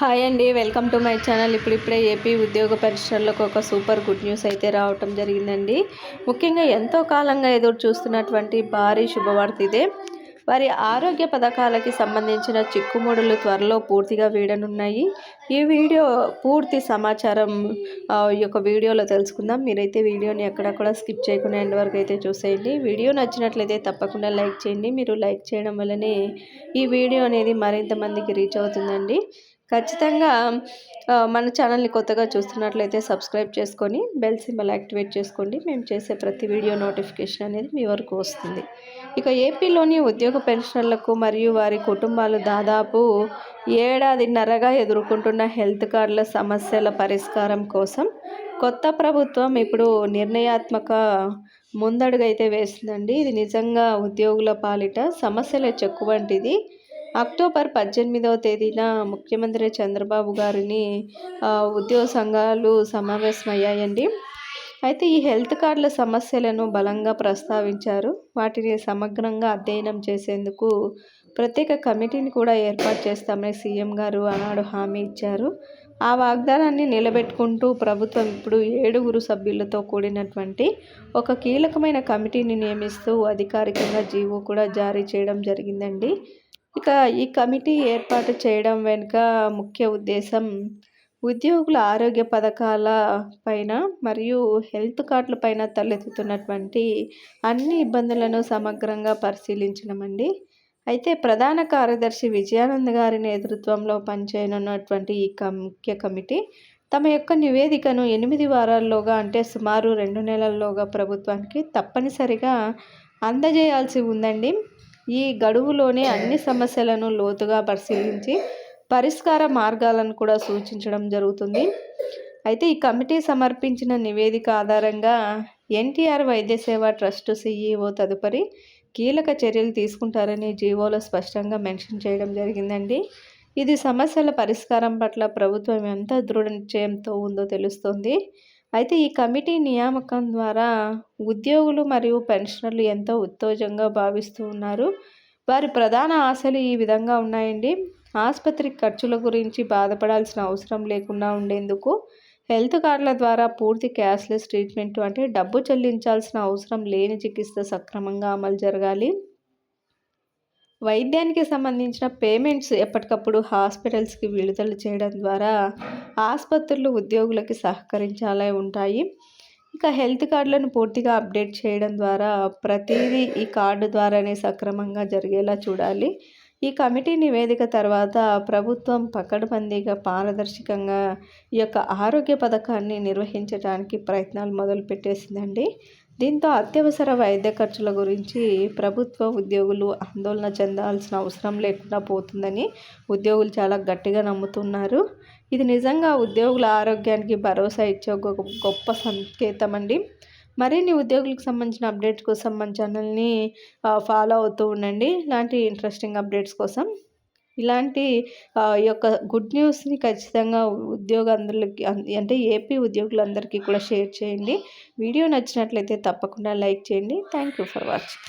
Hi అండి welcome to my channel. ఇప్పుడిప్పుడే AP ఉద్యోగ పరిశ్రమలకు ఒక సూపర్ గుడ్ న్యూస్ అయితే రావటం జరిగిందండి. ముఖ్యంగా ఎంతో కాలంగా ఎదురు చూస్తున్నటువంటి భారీ శుభవార్త ఇదే. వారి ఆరోగ్య పథకాలకి సంబంధించిన చిక్కుముడులు త్వరలో పూర్తిగా వీడనున్నాయి. ఈ వీడియో పూర్తి సమాచారం ఈ యొక్క వీడియోలో తెలుసుకుందాం. మీరైతే వీడియోని ఎక్కడక్కడ స్కిప్ చేయకుండా ఎండ్ వరకు అయితే చూసేయండి. వీడియో నచ్చినట్లయితే తప్పకుండా లైక్ చేయండి. మీరు లైక్ చేయడం వల్లనే ఈ వీడియో అనేది మరింత మందికి రీచ్ అవుతుందండి. ఖచ్చితంగా మన ఛానల్ని కొత్తగా చూస్తున్నట్లయితే సబ్స్క్రైబ్ చేసుకొని బెల్ సింబల్ యాక్టివేట్ చేసుకోండి. మేము చేసే ప్రతి వీడియో నోటిఫికేషన్ అనేది మీ వరకు వస్తుంది. ఇక ఏపీలోని ఉద్యోగ పెన్షనర్లకు మరియు వారి కుటుంబాలు దాదాపు ఏడాదిన్నరగా ఎదుర్కొంటున్న హెల్త్ కార్డుల సమస్యల పరిష్కారం కోసం కొత్త ప్రభుత్వం ఇప్పుడు నిర్ణయాత్మక ముందడుగైతే వేస్తుందండి ఇది నిజంగా ఉద్యోగుల పాలిట సమస్యల చెక్కు వంటిది. అక్టోబర్ పద్దెనిమిదవ తేదీన ముఖ్యమంత్రి చంద్రబాబు గారిని ఉద్యోగ సంఘాలు సమావేశమయ్యాయండి. అయితే ఈ హెల్త్ కార్డుల సమస్యలను బలంగా ప్రస్తావించారు. వాటిని సమగ్రంగా అధ్యయనం చేసేందుకు ప్రత్యేక కమిటీని కూడా ఏర్పాటు చేస్తామని సీఎం గారు ఆనాడు హామీ ఇచ్చారు. ఆ వాగ్దానాన్ని నిలబెట్టుకుంటూ ప్రభుత్వం ఇప్పుడు ఏడుగురు సభ్యులతో కూడినటువంటి ఒక కీలకమైన కమిటీని నియమిస్తూ అధికారికంగా జీవో కూడా జారీ చేయడం జరిగిందండి. ఇక ఈ కమిటీ ఏర్పాటు చేయడం వెనుక ముఖ్య ఉద్దేశం ఉద్యోగుల ఆరోగ్య పథకాల పైన మరియు హెల్త్ కార్డుల పైన తలెత్తుతున్నటువంటి అన్ని ఇబ్బందులను సమగ్రంగా పరిశీలించడం అండి. అయితే ప్రధాన కార్యదర్శి విజయానంద్ గారి నేతృత్వంలో పనిచేయనున్నటువంటి ఈ ముఖ్య కమిటీ తమ యొక్క నివేదికను ఎనిమిది వారాల్లోగా అంటే సుమారు రెండు నెలల్లోగా ప్రభుత్వానికి తప్పనిసరిగా అందజేయాల్సి ఉందండి. ఈ గడువులోనే అన్ని సమస్యలను లోతుగా పరిశీలించి పరిష్కార మార్గాలను కూడా సూచించడం జరుగుతుంది. అయితే ఈ కమిటీ సమర్పించిన నివేదిక ఆధారంగా ఎన్టీఆర్ వైద్య సేవ ట్రస్ట్ సిఈఓ తదుపరి కీలక చర్యలు తీసుకుంటారని జీవోలో స్పష్టంగా మెన్షన్ చేయడం జరిగిందండి. ఇది సమస్యల పరిష్కారం పట్ల ప్రభుత్వం ఎంత దృఢ నిశ్చయంతో ఉందో తెలుస్తుంది. అయితే ఈ కమిటీ నియామకం ద్వారా ఉద్యోగులు మరియు పెన్షనర్లు ఎంతో ఉత్తేజంగా భావిస్తూ ఉన్నారు. వారి ప్రధాన ఆశలు ఈ విధంగా ఉన్నాయండి. ఆసుపత్రి ఖర్చుల గురించి బాధపడాల్సిన అవసరం లేకుండా ఉండేందుకు హెల్త్ కార్డుల ద్వారా పూర్తి క్యాష్లెస్ ట్రీట్మెంట్ అంటే డబ్బు చెల్లించాల్సిన అవసరం లేని చికిత్స సక్రమంగా అమలు జరగాలి. వైద్యానికి సంబంధించిన పేమెంట్స్ ఎప్పటికప్పుడు హాస్పిటల్స్కి విడుదల చేయడం ద్వారా ఆసుపత్రులు ఉద్యోగులకి సహకరించాలే ఉంటాయి. ఇక హెల్త్ కార్డులను పూర్తిగా అప్డేట్ చేయడం ద్వారా ప్రతిదీ ఈ కార్డు ద్వారానే సక్రమంగా జరిగేలా చూడాలి. ఈ కమిటీ నివేదిక తర్వాత ప్రభుత్వం పకడ్బందీగా పారదర్శకంగా ఈ యొక్క ఆరోగ్య పథకాన్ని నిర్వహించడానికి ప్రయత్నాలు మొదలుపెట్టేసిందండి. దీంతో అత్యవసర వైద్య ఖర్చుల గురించి ప్రభుత్వ ఉద్యోగులు ఆందోళన చెందాల్సిన అవసరం లేకుండా పోతుందని ఉద్యోగులు చాలా గట్టిగా నమ్ముతున్నారు. ఇది నిజంగా ఉద్యోగుల ఆరోగ్యానికి భరోసా ఇచ్చే ఒక గొప్ప సంకేతం అండి మరిన్ని ఉద్యోగులకు సంబంధించిన అప్డేట్స్ కోసం మన ఛానల్ని ఫాలో అవుతూ ఉండండి. ఇలాంటి ఇంట్రెస్టింగ్ అప్డేట్స్ కోసం. ఇలాంటి యొక్క గుడ్ న్యూస్ని ఖచ్చితంగా ఉద్యోగందరికి అంటే ఏపీ ఉద్యోగులందరికీ కూడా షేర్ చేయండి. వీడియో నచ్చినట్లయితే తప్పకుండా లైక్ చేయండి. Thank you for watching